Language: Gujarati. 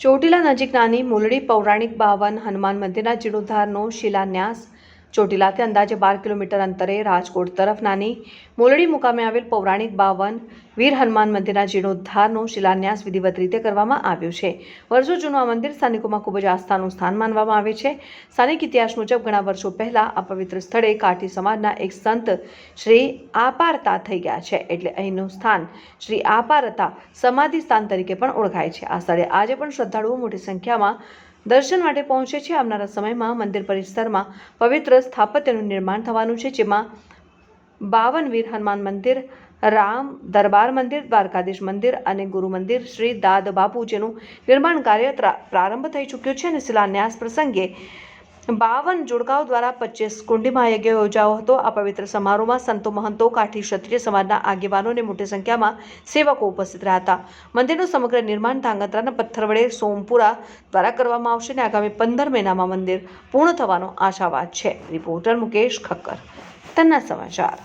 ચોટીલા નજીક નાની મૂલડી પૌરાણિક બાવન હનુમાન મંદિરના જીર્ણોદ્ધારનો શિલાન્યાસ ચોટીલાથી અંદાજે બાર કિલોમીટર અંતરે રાજકોટ તરફ નાની મોલડી મુકામે આવેલ પૌરાણિક બાવન વીર હનુમાન મંદિરના જીર્ણોદ્ધારનો શિલાન્યાસ વિધિવત રીતે કરવામાં આવ્યો છે. વર્ષો જૂનું આ મંદિર સ્થાનિકોમાં ખૂબ જ આસ્થાનું સ્થાન માનવામાં આવે છે. સ્થાનિક ઇતિહાસ મુજબ ઘણા વર્ષો પહેલાં આ પવિત્ર સ્થળે કાઠી સમાજના એક સંત શ્રી આપારતા થઈ ગયા છે. એટલે અહીંનું સ્થાન શ્રી આપારતા સમાધિ સ્થાન તરીકે પણ ઓળખાય છે. આ સ્થળે આજે પણ શ્રદ્ધાળુઓ મોટી સંખ્યામાં દર્શન માટે પહોંચે છે આવનારા સમયમાં મંદિર પરિસરમાં પવિત્ર સ્થાપત્યનું નિર્માણ થવાનું છે, જેમાં બાવન વીર હનુમાન મંદિર, રામ દરબાર મંદિર, દ્વારકાધીશ મંદિર અને ગુરુ મંદિર શ્રી દાદ બાપુ જેનું નિર્માણ કાર્ય પ્રારંભ થઈ ચૂક્યું છે અને શિલાન્યાસ પ્રસંગે બાવન જોડકાઓ દ્વારા પચીસ કુંડીમાં યજ્ઞ યોજાયો હતો. આ પવિત્ર સમારોહમાં સંતો મહંતો, કાઠી ક્ષત્રિય સમાજના આગેવાનો અને મોટી સંખ્યામાં સેવકો ઉપસ્થિત રહ્યા હતા. મંદિરનું સમગ્ર નિર્માણ ધાંગધ્રાના પથ્થર વડે સોમપુરા દ્વારા કરવામાં આવશે અને આગામી પંદર મહિનામાં મંદિર પૂર્ણ થવાનો આશાવાદ છે. રિપોર્ટર મુકેશ ખક્કર, તન્ના સમાચાર.